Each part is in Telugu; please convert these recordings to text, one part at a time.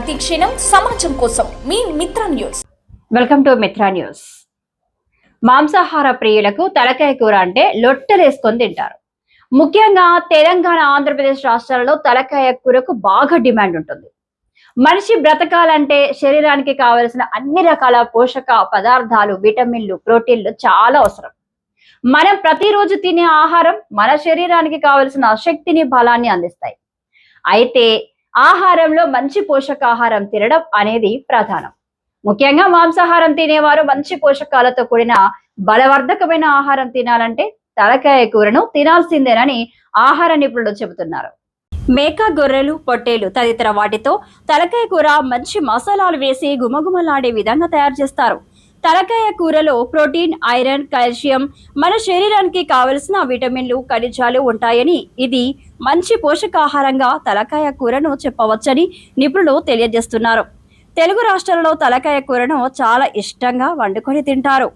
ప్రతి క్షణం సమాజం కోసం. మీ Mitra news. Welcome to Mitra news. మాంసాహార ప్రియులకు తలకాయ కూర అంటే లొట్టలేసుకొని తింటారు. ముఖ్యంగా తెలంగాణ ఆంధ్రప్రదేశ్ రాష్ట్రాలలో తలకాయ కూరకు బాగా డిమాండ్ ఉంటుంది. మనిషి బ్రతకాలంటే శరీరానికి కావలసిన అన్ని రకాల పోషక పదార్థాలు విటమిన్లు ప్రోటీన్లు చాలా అవసరం. మనం ప్రతిరోజు తినే ఆహారం మన శరీరానికి కావలసిన శక్తిని బలాన్ని అందిస్తాయి. అయితే ఆహారంలో మంచి పోషకాహారం తినడం అనేది ప్రధానం. ముఖ్యంగా మాంసాహారం తినేవారు మంచి పోషకాలతో కూడిన బలవర్ధకమైన ఆహారం తినాలంటే తలకాయ కూరను తినాల్సిందేనని ఆహార నిపుణులు చెబుతున్నారు. మేక గొర్రెలు పొట్టేలు తదితర వాటితో తలకాయ కూర మంచి మసాలాలు వేసి గుమగుమలాడే విధంగా తయారు చేస్తారు. తలకాయ కూరలో ప్రోటీన్ ఐరన్ కాల్షియం మన శరీరానికి కావలసిన విటమిన్లు ఖనిజాలు ఉంటాయని ఇది మంచి పోషకాహారంగా తలకాయ కూరను చెప్పవచ్చని నిపుణులు తెలియజేస్తున్నారు. తెలుగు రాష్ట్రాలలో తలకాయ కూరను చాలా ఇష్టంగా వండుకొని తింటారు.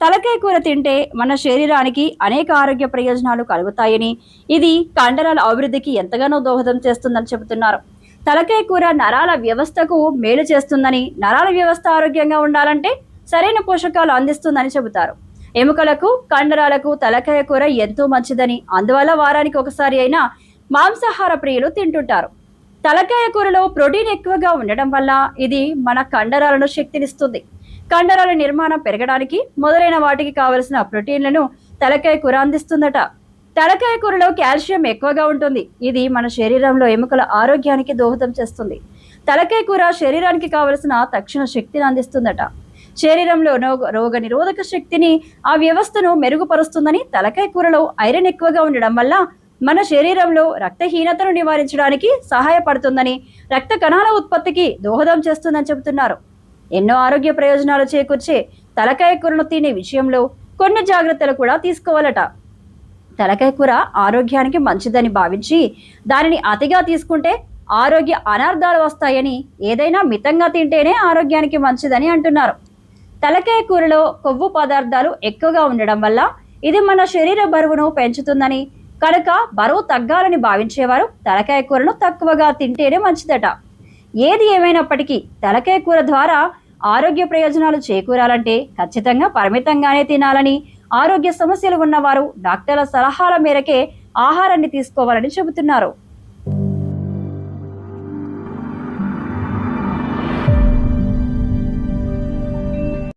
తలకాయ కూర తింటే మన శరీరానికి అనేక ఆరోగ్య ప్రయోజనాలు కలుగుతాయని ఇది కండరాల అభివృద్ధికి ఎంతగానో దోహదం చేస్తుందని చెబుతున్నారు. తలకాయ కూర నరాల వ్యవస్థకు మేలు చేస్తుందని నరాల వ్యవస్థ ఆరోగ్యంగా ఉండాలంటే సరైన పోషకాలు అందిస్తుందని చెబుతారు. ఎముకలకు కండరాలకు తలకాయ కూర ఎంతో మంచిదని అందువల్ల వారానికి ఒకసారి అయినా మాంసాహార ప్రియులు తింటుంటారు. తలకాయ కూరలో ప్రోటీన్ ఎక్కువగా ఉండడం వల్ల ఇది మన కండరాలను శక్తినిస్తుంది. కండరాల నిర్మాణం పెరగడానికి మొదలైన వాటికి కావలసిన ప్రోటీన్లను తలకాయ కూర అందిస్తుందట. తలకాయ కూరలో కాల్షియం ఎక్కువగా ఉంటుంది. ఇది మన శరీరంలో ఎముకల ఆరోగ్యానికి దోహదం చేస్తుంది. తలకాయ కూర శరీరానికి కావలసిన తక్షణ శక్తిని అందిస్తుందట. శరీరంలో రోగ నిరోధక శక్తిని ఆ వ్యవస్థను మెరుగుపరుస్తుందని తలకాయ కూరలో ఐరన్ ఎక్కువగా ఉండడం వల్ల మన శరీరంలో రక్తహీనతను నివారించడానికి సహాయపడుతుందని రక్త కణాల ఉత్పత్తికి దోహదం చేస్తుందని చెబుతున్నారు. ఎన్నో ఆరోగ్య ప్రయోజనాలు చేకూర్చే తలకాయ కూరను తినే విషయంలో కొన్ని జాగ్రత్తలు కూడా తీసుకోవాలట. తలకాయ కూర ఆరోగ్యానికి మంచిదని భావించి దానిని అతిగా తీసుకుంటే ఆరోగ్య అనార్థాలు వస్తాయని ఏదైనా మితంగా తింటేనే ఆరోగ్యానికి మంచిదని అంటున్నారు. తలకాయ కూరలో కొవ్వు పదార్థాలు ఎక్కువగా ఉండడం వల్ల ఇది మన శరీర బరువును పెంచుతుందని. కనుక బరువు తగ్గాలని భావించేవారు తలకాయ కూరను తక్కువగా తింటేనే మంచిదట. ఏది ఏమైనప్పటికీ తలకాయ కూర ద్వారా ఆరోగ్య ప్రయోజనాలు చేకూరాలంటే ఖచ్చితంగా పరిమితంగానే తినాలని ఆరోగ్య సమస్యలు ఉన్నవారు డాక్టర్ల సలహాల మేరకే ఆహారాన్ని తీసుకోవాలని చెబుతున్నారు.